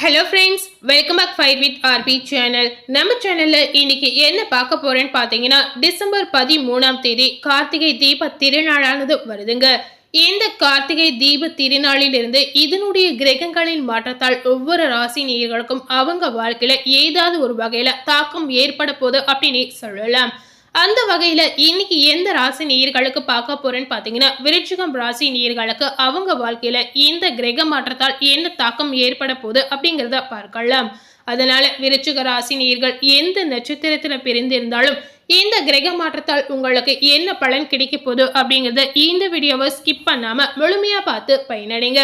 Hello friends welcome back five with RP channel நம்ம சேனலில் இன்னைக்கு என்ன பார்க்க போறேன்னு பார்த்தீங்கன்னா டிசம்பர் பதிமூணாம் தேதி கார்த்திகை தீப திருநாளானது வருதுங்க. இந்த கார்த்திகை தீப திருநாளிலிருந்து இதனுடைய கிரகங்களின் மாற்றத்தால் ஒவ்வொரு ராசி நேயர்களுக்கும் அவங்க வாழ்க்கையில ஏதாவது ஒரு வகையில தாக்கம் ஏற்பட போகுது அப்படின்னு சொல்லலாம். அந்த வகையில இன்னைக்கு எந்த ராசி நேயர்களுக்கு பார்க்க போறேன்னு பாத்தீங்கன்னா விருச்சிகம் ராசி நேயர்களுக்கு அவங்க வாழ்க்கையில இந்த கிரக மாற்றத்தால் என்ன தாக்கம் ஏற்பட போகுது அப்படிங்கிறத பார்க்கலாம். அதனால விருச்சிக ராசி நேயர்கள் எந்த நட்சத்திரத்துல பிரிந்திருந்தாலும் இந்த கிரக மாற்றத்தால் உங்களுக்கு என்ன பலன் கிடைக்க போகுது அப்படிங்கறத இந்த வீடியோவை ஸ்கிப் பண்ணாம முழுமையா பார்த்து பயனடைங்க.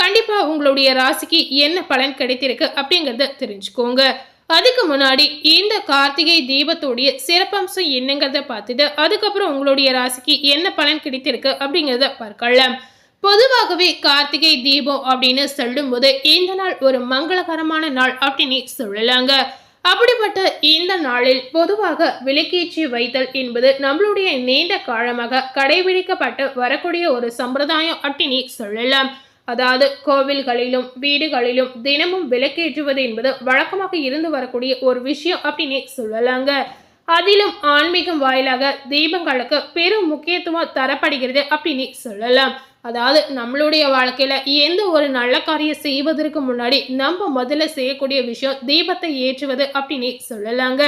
கண்டிப்பா உங்களுடைய ராசிக்கு என்ன பலன் கிடைத்திருக்கு அப்படிங்கறத தெரிஞ்சுக்கோங்க. அதுக்கு முன்னாடி இந்த கார்த்திகை தீபத்துடைய சிறப்பம்சம் என்னங்கிறத பார்த்துட்டு அதுக்கப்புறம் உங்களுடைய ராசிக்கு என்ன பலன் கிடைத்திருக்கு அப்படிங்கிறத பார்க்கலாம். பொதுவாகவே கார்த்திகை தீபம் அப்படின்னு சொல்லும்போது இந்த நாள் ஒரு மங்களகரமான நாள் அப்படின்னு சொல்லலாங்க. அப்படிப்பட்ட இந்த நாளில் பொதுவாக விளக்கேற்றி வைத்தல் என்பது நம்மளுடைய நீண்ட காலமாக கடைபிடிக்கப்பட்டு வரக்கூடிய ஒரு சம்பிரதாயம் அப்படின்னு சொல்லலாம். அதாவது கோவில்களிலும் வீடுகளிலும் தினமும் விளக்கேற்றுவது என்பது வழக்கமாக இருந்து வரக்கூடிய ஒரு விஷயம் அப்படின்னு சொல்லலாங்க. அதிலும் ஆன்மீகம் வாயிலாக தீபங்களுக்கு பெரும் முக்கியத்துவம் தரப்படுகிறது அப்படின்னு சொல்லலாம். அதாவது நம்மளுடைய வாழ்க்கையில எந்த ஒரு நல்ல காரியம் செய்வதற்கு முன்னாடி நம்ம முதல்ல செய்யக்கூடிய விஷயம் தீபத்தை ஏற்றுவது அப்படின்னு சொல்லலாங்க.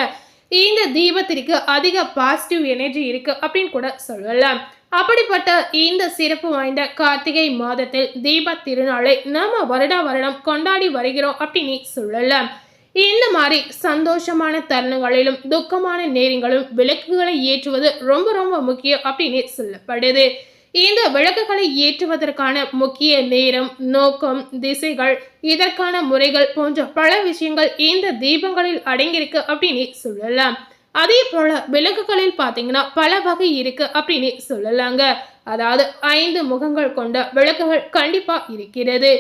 இந்த தீபத்திற்கு அதிக பாசிட்டிவ் எனர்ஜி இருக்கு அப்படின்னு கூட சொல்லலாம். அப்படிப்பட்ட இந்த சிறப்பு வாய்ந்த கார்த்திகை மாதத்தில் தீப திருநாளை நாம வருடா வருடம் கொண்டாடி வருகிறோம் அப்படின்னு சொல்லலாம் இந்த மாதிரி சந்தோஷமான தருணங்களிலும் துக்கமான நேரங்களும் விளக்குகளை ஏற்றுவது ரொம்ப ரொம்ப முக்கியம் அப்படின்னு சொல்லப்படுது. இந்த விளக்குகளை ஏற்றுவதற்கான முக்கிய நேரம் நோக்கம் திசைகள் இதற்கான முறைகள் போன்ற பல விஷயங்கள் இந்த தீபங்களில் அடங்கியிருக்கு அப்படின்னு சொல்லலாம். அதே போல விளக்குகளில் பார்த்தீங்கன்னா பல வகை இருக்கு அப்படின்னு சொல்லலாங்க. அதாவது ஐந்து முகங்கள் கொண்ட விளக்குகள் கண்டிப்பா இருக்கிறது.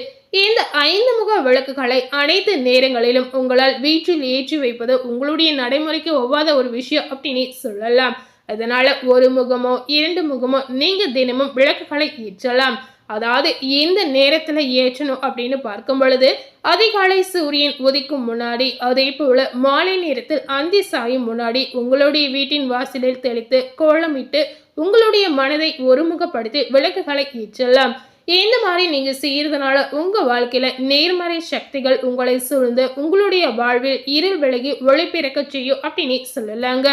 இந்த ஐந்து முக விளக்குகளை அனைத்து நேரங்களிலும் உங்களால் வீட்டில் ஏற்றி வைப்பது உங்களுடைய நடைமுறைக்கு ஒவ்வாத ஒரு விஷயம் அப்படின்னு சொல்லலாம். அதனால ஒரு முகமோ இரண்டு முகமோ நீங்க தினமும் விளக்குகளை ஏற்றலாம். அதாவது எந்த நேரத்தில் ஏற்றணும் அப்படின்னு பார்க்கும் பொழுது அதிகாலை சூரியன் உதிக்கும் முன்னாடி அதே போல மாலை நேரத்தில் அந்தி சாயும் முன்னாடி உங்களுடைய வீட்டின் வாசலில் தெளித்து கோலமிட்டு உங்களுடைய மனதை ஒருமுகப்படுத்தி விளக்குகளை ஏற்றலாம். இந்த மாதிரி நீங்கள் செய்கிறதுனால உங்கள் வாழ்க்கையில் நேர்மறை சக்திகள் உங்களை சூழ்ந்து உங்களுடைய வாழ்வில் இருள் விலகி ஒளி பிறக்க செய்யும் அப்படின்னு சொல்லலாங்க.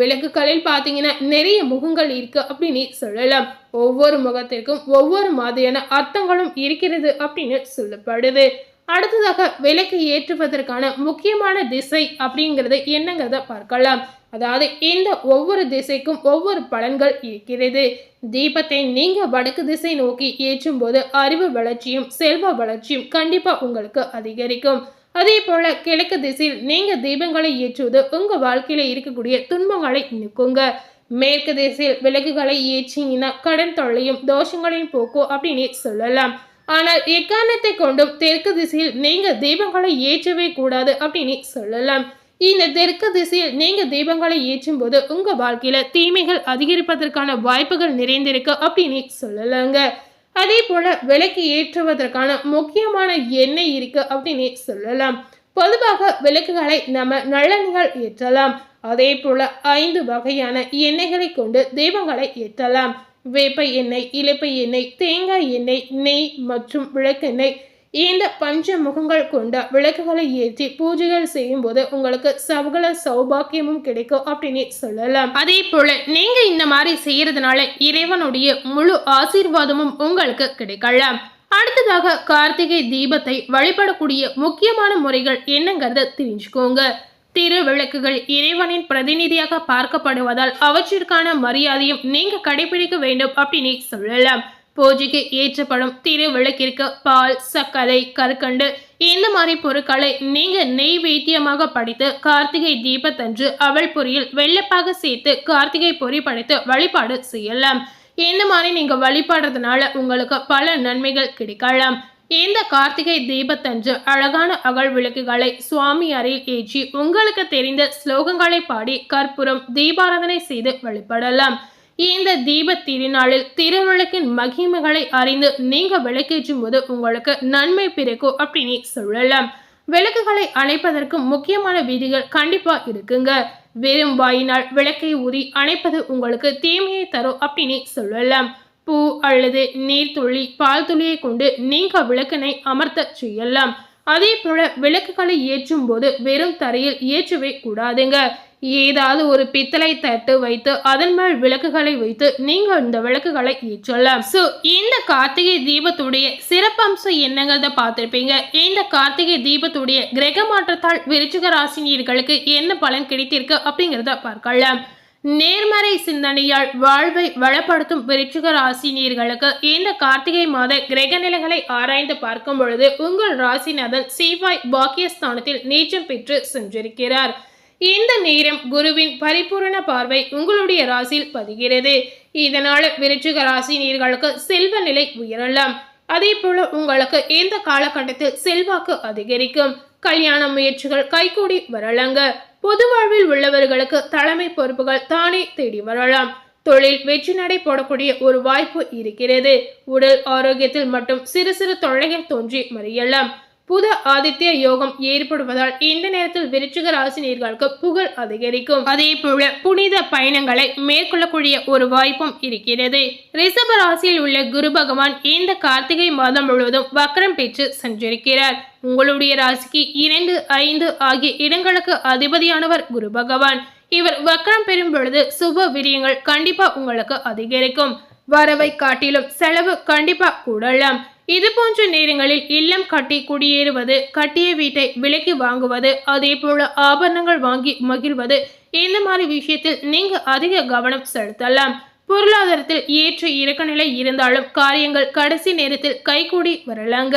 விளக்குகளில் பார்த்தீங்கன்னா நிறைய முகங்கள் இருக்கு அப்படின்னு சொல்லலாம். ஒவ்வொரு முகத்திற்கும் ஒவ்வொரு மாதிரியான அர்த்தங்களும் இருக்கிறது அப்படின்னு சொல்லப்படுது. அடுத்ததாக விலக்கு ஏற்றுவதற்கான முக்கியமான திசை அப்படிங்கிறது என்னங்கிறத பார்க்கலாம். அதாவது இந்த ஒவ்வொரு திசைக்கும் ஒவ்வொரு பலன்கள் இருக்கிறது. தீபத்தை நீங்க வடக்கு திசை நோக்கி ஏற்றும் போது அறிவு வளர்ச்சியும் செல்வ வளர்ச்சியும் கண்டிப்பா உங்களுக்கு அதிகரிக்கும். அதே போல கிழக்கு திசையில் நீங்க தீபங்களை ஏற்றுவது உங்க வாழ்க்கையில இருக்கக்கூடிய துன்பங்களை நிற்குங்க மேற்கு திசையில் விலகுகளை ஏற்றிங்கன்னா கடன் தொல்லையும் தோஷங்களையும் போக்கும் அப்படின்னு சொல்லலாம். ஆனால் எக்காரணத்தை கொண்டும் தெற்கு திசையில் நீங்க தீபங்களை ஏற்றவே கூடாது அப்படின்னு சொல்லலாம். இந்த தெற்கு திசையில் நீங்க தீபங்களை ஏற்றும் போது உங்க வாழ்க்கையில தீமைகள் அதிகரிப்பதற்கான வாய்ப்புகள் நிறைந்திருக்கு அப்படின்னு சொல்லலாங்க. அதே போல விளக்கு ஏற்றுவதற்கான முக்கியமான எண்ணெய் இருக்கு அப்படின்னு சொல்லலாம். பொதுவாக விளக்குகளை நம்ம நல்லெண்ணெய்கள் ஏற்றலாம். அதே போல ஐந்து வகையான எண்ணெய்களை கொண்டு தெய்வங்களை ஏற்றலாம். வேப்ப எண்ணெய் இலப்பை எண்ணெய் தேங்காய் எண்ணெய் நெய் மற்றும் விளக்கெண்ணெய் இந்த பஞ்ச முகங்கள் கொண்ட விளக்குகளை ஏற்றி பூஜைகள் செய்யும் போது உங்களுக்கு சகல சௌபாக்கியமும் கிடைக்கும் அப்படின்னு சொல்லலாம். அதே போல நீங்க இந்த மாதிரி செய்யறதுனால இறைவனுடைய முழு ஆசீர்வாதமும் உங்களுக்கு கிடைக்கலாம். அடுத்ததாக கார்த்திகை தீபத்தை வழிபடக்கூடிய முக்கியமான முறைகள் என்னங்கிறத தெரிஞ்சுக்கோங்க. திருவிளக்குகள் இறைவனின் பிரதிநிதியாக பார்க்கப்படுவதால் அவற்றிற்கான மரியாதையும் நீங்க கடைபிடிக்க வேண்டும் அப்படின்னு சொல்லலாம். பூஜைக்கு ஏற்றப்படும் திருவிளக்கிற்கு பால் சர்க்கரை கற்கண்டு இந்த மாதிரி பொருட்களை நீங்க நெய்வேத்தியமாக படித்து கார்த்திகை தீபத்தன்று அவள் பொரியில் வெள்ளப்பாக சேர்த்து கார்த்திகை பொறி படைத்து வழிபாடு செய்யலாம். இந்த மாதிரி நீங்க வழிபாடுறதுனால உங்களுக்கு பல நன்மைகள் கிடைக்கலாம். இந்த கார்த்திகை தீபத்தன்று அழகான அகழ் விளக்குகளை சுவாமி அறையில் ஏற்றி உங்களுக்கு தெரிந்த ஸ்லோகங்களை பாடி கற்பூரம் தீபாராதனை செய்து வழிபடலாம். இந்த தீப திருநாளில் திருவிளக்கின் மகிமைகளை அறிந்து நீங்க விளக்கேற்றும் போது உங்களுக்கு நன்மை பிறக்கும் அப்படின்னு சொல்லலாம். விளக்குகளை அணைப்பதற்கு முக்கியமான விதிகள் கண்டிப்பா இருக்குங்க. வெறும் வாயினால் விளக்கை ஊதி அணைப்பது உங்களுக்கு தீமையை தரும் அப்படின்னு சொல்லலாம். பூ அல்லது நீர்த்துளி பால் துளியை கொண்டு நீங்க விளக்கினை அமர்த்த செய்யலாம். அதே போல விளக்குகளை ஏற்றும் போது வெறும் தரையில் ஏற்றவே கூடாதுங்க. ஏதாவது ஒரு பித்தளை தட்டு வைத்து அதன் மேல் விளக்குகளை வைத்து நீங்க இந்த விளக்குகளை ஏற்றலாம். சோ இந்த கார்த்திகை தீபத்துடைய சிறப்பம்சம் என்னங்கிறத பார்த்திருப்பீங்க. இந்த கார்த்திகை தீபத்துடைய கிரக மாற்றத்தால் விருச்சிக ராசினியர்களுக்கு என்ன பலன் கிடைத்திருக்கு அப்படிங்கிறத பார்க்கலாம். நேர்மறை சிந்தனையால் வாழ்வை வளப்படுத்தும் விருச்சிக ராசினியர்களுக்கு இந்த கார்த்திகை மாத கிரக நிலைகளை ஆராய்ந்து பார்க்கும் பொழுது உங்கள் ராசிநாதன் செவ்வாய் பாக்கியஸ்தானத்தில் நீச்சம் பெற்று சென்றிருக்கிறார். இந்த நேரம் குருவின் பரிபூரண பார்வை உங்களுடைய ராசியில் பதிகிறது. இதனால் விருச்சிக ராசினியர்களுக்கு செல்வ நிலை உயரலாம். அதே போல உங்களுக்கு இந்த காலகட்டத்தில் செல்வாக்கு அதிகரிக்கும். கல்யாண முயற்சிகள் கைகூடி வரலங்க. பொது வாழ்வில் உள்ளவர்களுக்கு தலைமை பொறுப்புகள் தானே தேடி வரலாம். தொழில் வெற்றி நடை போடக்கூடிய ஒரு வாய்ப்பு இருக்கிறது. உடல் ஆரோக்கியத்தில் மட்டும் சிறு சிறு தொல்லைகள் தோன்றி மறியலாம். புத ஆதித்ய யோகம் ஏற்படுவதால் இந்த நேரத்தில் விருச்சிக ராசினியர்களுக்கு புகழ் அதிகரிக்கும். அதே போல புனித பயணங்களை மேற்கொள்ளக்கூடிய ஒரு வாய்ப்பும் இருக்கிறது. ரிஷப ராசியில் உள்ள குரு பகவான் இந்த கார்த்திகை மாதம் முழுவதும் வக்ரம் பெற்று சஞ்சரிக்கிறார் உங்களுடைய ராசிக்கு இரண்டு ஐந்து ஆகிய இடங்களுக்கு அதிபதியானவர் குரு பகவான். இவர் வக்ரம் பெறும் பொழுது சுப விரியங்கள் கண்டிப்பா உங்களுக்கு அதிகரிக்கும். வரவை காட்டிலும் செலவு கண்டிப்பா கூடலாம். இது போன்ற நேரங்களில் இல்லம் கட்டி குடியேறுவது கட்டிய வீட்டை விலைக்கு வாங்குவது அதே போல ஆபரணங்கள் வாங்கி மகிழ்வது இந்த மாதிரி விஷயத்தில் நீங்க அதிக கவனம் செலுத்தலாம். பொருளாதாரத்தில் ஏற்ற இறக்க நிலை இருந்தாலும் காரியங்கள் கடைசி நேரத்தில் கைகூடி வரலாங்க.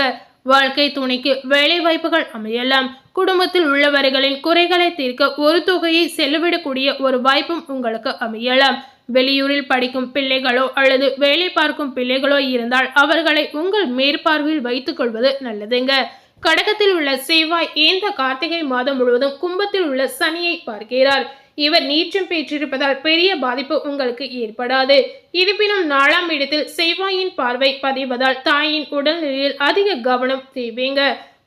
வாழ்க்கை துணைக்கு வேலை வாய்ப்புகள் அமையலாம். குடும்பத்தில் உள்ளவர்களின் குறைகளை தீர்க்க ஒரு தொகையை செலவிடக்கூடிய ஒரு வாய்ப்பும் உங்களுக்கு அமையலாம். வெளியூரில் படிக்கும் பிள்ளைகளோ அல்லது வேலை பார்க்கும் பிள்ளைகளோ இருந்தால் அவர்களை உங்கள் மேற்பார்வையில் வைத்துக் கொள்வது நல்லதுங்க. கடகத்தில் உள்ள செவ்வாய் இந்த கார்த்திகை மாதம் முழுவதும் கும்பத்தில் உள்ள சனியை பார்க்கிறார். இவர் நீச்சம் பெற்றிருப்பதால் பெரிய பாதிப்பு உங்களுக்கு ஏற்படாது. இருப்பினும் நாலாம் இடத்தில் செவ்வாயின் பார்வை பதிவதால் தாயின் உடல்நிலையில் அதிக கவனம் தேவைங்க.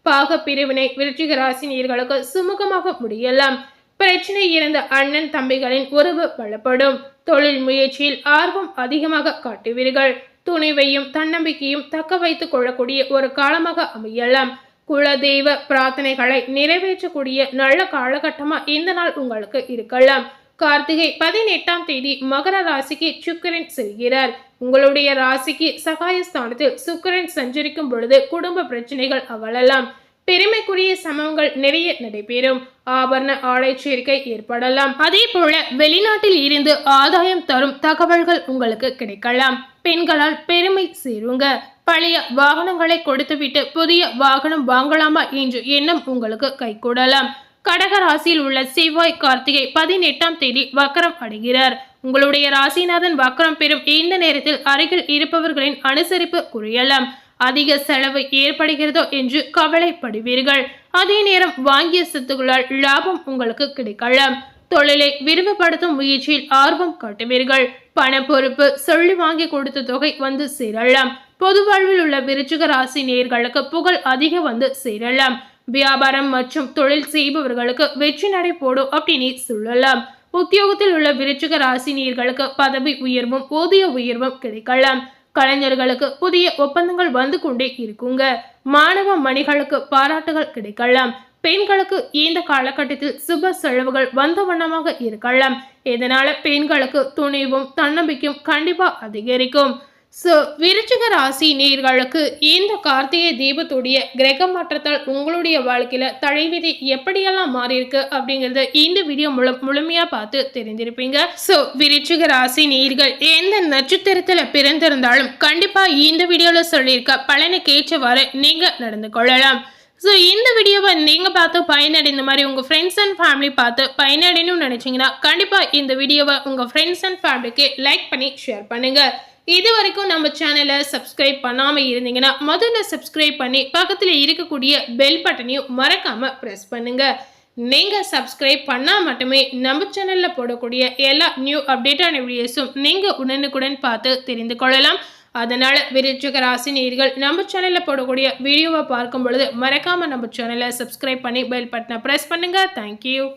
பாக பிரிவினை விருச்சிக ராசினியர்களுக்கு சுமூகமாக முடியலாம். பிரச்சனை இருந்த அண்ணன் தம்பிகளின் உறவு பலப்படும் தொழில் முயற்சியில் ஆர்வம் அதிகமாக காட்டுவீர்கள். துணிவையும் தன்னம்பிக்கையும் தக்க வைத்துக் கொள்ளக்கூடிய ஒரு காலமாக அமையலாம். குலதெய்வ பிரார்த்தனைகளை நிறைவேற்றக்கூடிய நல்ல காலகட்டமா இந்த நாள் உங்களுக்கு இருக்கலாம். கார்த்திகை பதினெட்டாம் தேதி மகர ராசிக்கு சுக்கரன் செல்கிறார். உங்களுடைய ராசிக்கு சகாயஸ்தானத்தில் சுக்கரன் சஞ்சரிக்கும் பொழுது குடும்ப பிரச்சனைகள் அகலலாம் பெருமைக்குரிய சமங்கள் நிறைய நடைபெறும். ஆபரண ஆடை சேர்க்கை ஏற்படலாம். அதே போல வெளிநாட்டில் இருந்து ஆதாயம் தரும் தகவல்கள் உங்களுக்கு கிடைக்கலாம். பெண்களால் பெருமை சேருங்க. பழைய வாகனங்களை கொடுத்துவிட்டு புதிய வாகனம் வாங்கலாமா என்று எண்ணம் உங்களுக்கு கைகூடலாம். கடக ராசியில் உள்ள செவ்வாய் கார்த்திகை பதினெட்டாம் தேதி வக்கரம் அடைகிறார். உங்களுடைய ராசிநாதன் வக்கரம் பெறும் இந்த நேரத்தில் அருகில் இருப்பவர்களின் அனுசரிப்பு குறையலாம். அதிக செலவு ஏற்படுகிறதோ என்று கவலைப்படுவீர்கள். அதே நேரம் வாங்கிய சொத்துக்களால் லாபம் உங்களுக்கு கிடைக்கலாம் தொழிலை விரிவுபடுத்தும் முயற்சியில் ஆர்வம் காட்டுவீர்கள். பண பொறுப்பு சொல்லி வாங்கி கொடுத்த தொகை வந்து சேரலாம். பொது வாழ்வில் உள்ள விருச்சிக ராசி நேர்களுக்கு புகழ் அதிக வந்து சேரலாம். வியாபாரம் மற்றும் தொழில் செய்பவர்களுக்கு வெற்றி நடை போடும் அப்படின்னு சொல்லலாம். உத்தியோகத்தில் உள்ள விருச்சிக ராசி நேர்களுக்கு பதவி உயர்வும் ஊதிய உயர்வும் கிடைக்கலாம். கலைஞர்களுக்கு புதிய ஒப்பந்தங்கள் வந்து கொண்டே இருக்குங்க. மாணவ மணிகளுக்கு பாராட்டுகள் கிடைக்கலாம். பெண்களுக்கு இந்த காலகட்டத்தில் சுப செலவுகள் வந்த வண்ணமாக இருக்கலாம். இதனால பெண்களுக்கு துணிவும் தன்னம்பிக்கையும் கண்டிப்பா அதிகரிக்கும். ஸோ விருச்சிக ராசி நேர்களுக்கு இந்த கார்த்திகை தீபத்துடைய கிரக மாற்றத்தால் உங்களுடைய வாழ்க்கையில் தலைவிதி எப்படியெல்லாம் மாறி இருக்கு இந்த வீடியோ மூலம் முழுமையாக பார்த்து தெரிஞ்சிருப்பீங்க ஸோ விருச்சிக ராசி நேர்கள் எந்த நட்சத்திரத்தில் பிறந்திருந்தாலும் கண்டிப்பாக இந்த வீடியோவில் சொல்லியிருக்க பலனை ஏற்றவாறு நீங்கள் நடந்து கொள்ளலாம். ஸோ இந்த வீடியோவை நீங்கள் பார்த்து பயனடைந்த மாதிரி உங்கள் ஃப்ரெண்ட்ஸ் அண்ட் ஃபேமிலி பார்த்து பயனடையணும்னு நினச்சிங்கன்னா கண்டிப்பாக இந்த வீடியோவை உங்கள் ஃப்ரெண்ட்ஸ் அண்ட் ஃபேமிலிக்கு லைக் பண்ணி ஷேர் பண்ணுங்கள் இது வரைக்கும் நம்ம சேனலை சப்ஸ்கிரைப் பண்ணாமல் இருந்தீங்கன்னா முதல்ல சப்ஸ்கிரைப் பண்ணி பக்கத்தில் இருக்கக்கூடிய பெல் பட்டனையும் மறக்காமல் ப்ரெஸ் பண்ணுங்கள் நீங்கள் சப்ஸ்கிரைப் பண்ணால் மட்டுமே நம்ம சேனலில் போடக்கூடிய எல்லா நியூ அப்டேட்டான வீடியோஸும் நீங்கள் உடனுக்குடன் பார்த்து தெரிந்து கொள்ளலாம். அதனால் விருச்சிக ராசி நேர்கள் நம்ம சேனலில் போடக்கூடிய வீடியோவை பார்க்கும் பொழுது மறக்காமல் நம்ம சேனலை சப்ஸ்கிரைப் பண்ணி பெல் பட்டனை ப்ரெஸ் பண்ணுங்கள் தேங்க்யூ